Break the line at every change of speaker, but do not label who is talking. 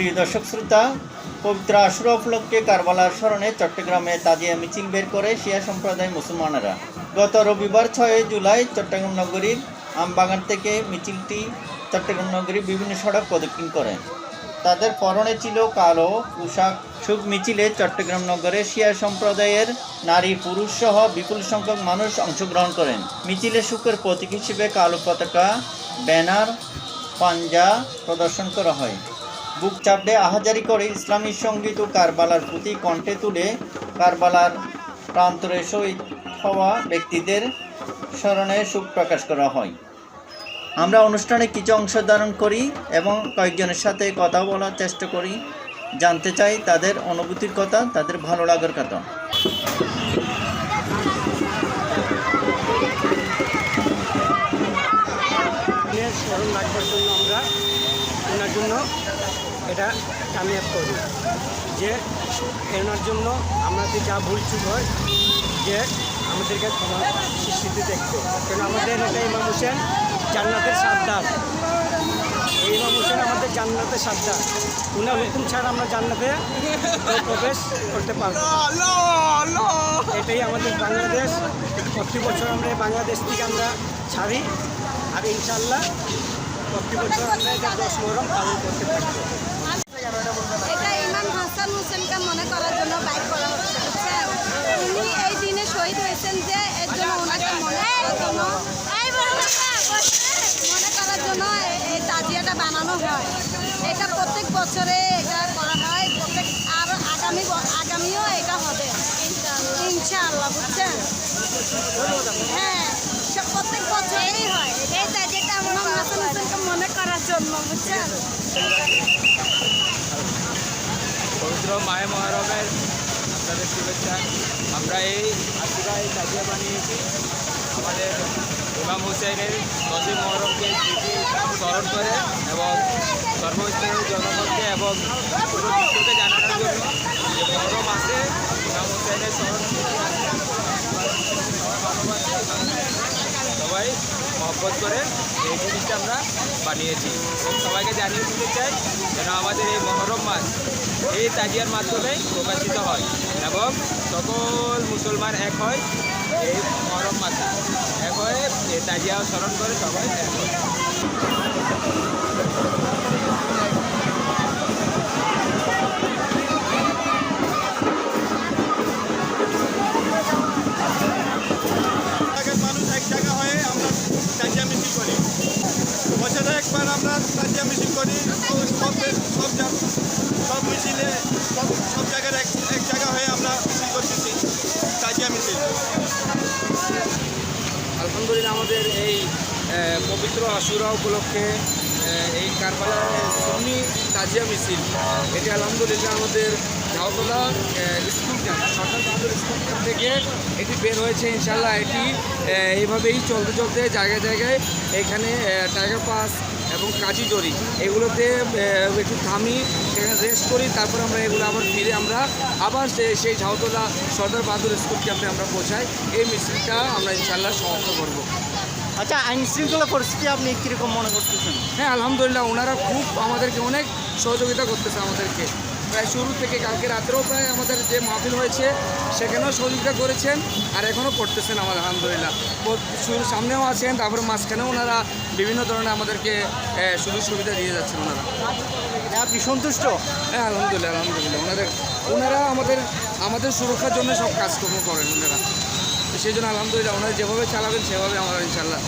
প্রিয় দর্শক শ্রোতা, পবিত্র আশুরা উপলক্ষে কারবালার স্মরণে চট্টগ্রামে তাজিয়া মিছিল বের করে শিয়া সম্প্রদায় মুসলমানেরা। গত রবিবার ছয় জুলাই চট্টগ্রাম নগরীর আমবাগান থেকে মিছিলটি চট্টগ্রাম নগরীর বিভিন্ন সড়ক প্রদক্ষিণ করে। তাদের পরনে ছিল কালো পোশাক। সুখ মিছিলে চট্টগ্রাম নগরে শিয়া সম্প্রদায়ের নারী, পুরুষ সহ বিপুল সংখ্যক মানুষ অংশগ্রহণ করেন। মিছিলে সুখের প্রতীক হিসেবে কালো পতাকা, ব্যানার, পাঞ্জা প্রদর্শন করা হয়। বুক চাপড়ে আহাজারি করে ইসলামী সংগীত ও কারবালার প্রতি কণ্ঠে তুলে কারবালার প্রান্তরে শহীদ হওয়া ব্যক্তিদের স্মরণে শোক প্রকাশ করা হয়। আমরা অনুষ্ঠানে কিছু অংশধারণ করি এবং কয়েকজনের সাথে কথা বলার চেষ্টা করি। জানতে চাই তাদের অনুভূতির কথা, তাদের ভালো লাগার কথা।
স্মরণ জন্য আমরা জন্য এটা কামিয়াব করি। যে এনার জন্য আমাদের যা ভুল চুক হয়, যে আমাদেরকে ক্ষমা স্বীকৃতি দেখতে কেন আমাদের এটা ইমাম হোসেন জান্নাতের এই ইমাম হোসেন আমাদের জান্নাতের সাবধান। উনার হুকুম ছাড়া আমরা জান্নাতে প্রবেশ করতে পারব এটাই আমাদের বাংলাদেশ। প্রতি বছর আমরা বাংলাদেশ থেকে আমরা ছাড়ি। আর ইনশাল্লাহ প্রতি বছর আমরা এটা দশ মহরম পালন করতে থাকব
এটা ইমাম হাসান হোসেনকে মনে করার জন্য বাইক করা হচ্ছে বুঝছেন উনি এই দিনে শহীদ হয়েছেন যে এর জন্য ওনাকে মনে করার জন্য মনে করার জন্য এ- এই তাজিয়াটা বানানো হয় এটা প্রত্যেক বছরে এটা করা হয় প্রত্যেক আর আগামী আগামীও এটা হবে। ইনশাআল্লাহ। বুঝছেন? হ্যাঁ সব প্রত্যেক বছরেই হয়। এই ইমাম হাসান হোসেনকে মনে করার জন্য বুঝছেন?
পবিত্র মায়ে মহরমের আপনাদের শুভেচ্ছা। আমরা এই আশুরায় তাজিয়া বানিয়েছি। আমাদের ইমাম হুসাইনের দশই মহরমকে স্মরণ করে এবং সর্বস্তরের জনগণকে এবং পুরো বিশ্বকে জানানোর জন্য যে মহরম আছে, ইমাম হুসাইনের স্মরণ সবাই মহব্বত করে এই জিনিসটা আমরা বানিয়েছি। এবং সবাইকে জানিয়ে দিতে চাই যেন আমাদের এই মহরম মাস এই তাজিয়ার মাধ্যমে প্রকাশিত হয় এবং সকল মুসলমান এক হয় এই মহরম মাসে। এক হয়ে তাজিয়া স্মরণ করে সবাই। পবিত্র আশুরা উপলক্ষে এই কারবালা সুন্নি তাজিয়া মিছিল। এটি আলহামদুলিল্লাহ আমাদের Jhautala school camp, Sarkar Bahadur school camp থেকে এটি বের হয়েছে ইনশাল্লাহ এটি এইভাবেই চলতে চলতে জায়গায় জায়গায় এখানে টাইগার পাস এবং কাজী জরি, এগুলোতে একটু থামি, সেখানে রেস্ট করি, তারপর আমরা এগুলো আবার ফিরে আমরা আবার সেই ঝাউতলা সর্দার বাহাদুর স্কুল ক্যাম্পে আমরা পৌঁছাই। এই মিছিলটা আমরা ইনশাল্লাহ সমাপ্ত করব।
আচ্ছা আইন শৃঙ্খলা পরিস্থিতি আপনি কীরকম মনে করতেছেন?
হ্যাঁ আলহামদুলিল্লাহ ওনারা খুব আমাদেরকে অনেক সহযোগিতা করতেছে আমাদেরকে। প্রায় শুরু থেকে কালকে রাত্রেও প্রায় আমাদের যে মাহফিল হয়েছে সেখানেও সহযোগিতা করেছেন আর এখনও করতেছেন আমার আলহামদুলিল্লাহ। সামনেও আছেন তারপরে মাঝখানেও ওনারা বিভিন্ন ধরনের আমাদেরকে সুযোগ সুবিধা দিয়ে যাচ্ছেন ওনারা।
আপনি সন্তুষ্ট?
হ্যাঁ আলহামদুলিল্লাহ আলহামদুলিল্লাহ। ওনাদের ওনারা আমাদের আমাদের সুরক্ষার জন্য সব কাজকর্ম করেন ওনারা। সেই জন্য আলহামদুলিল্লাহ ওনারা যেভাবে চালাবেন সেভাবে আমরা ইনশাল্লাহ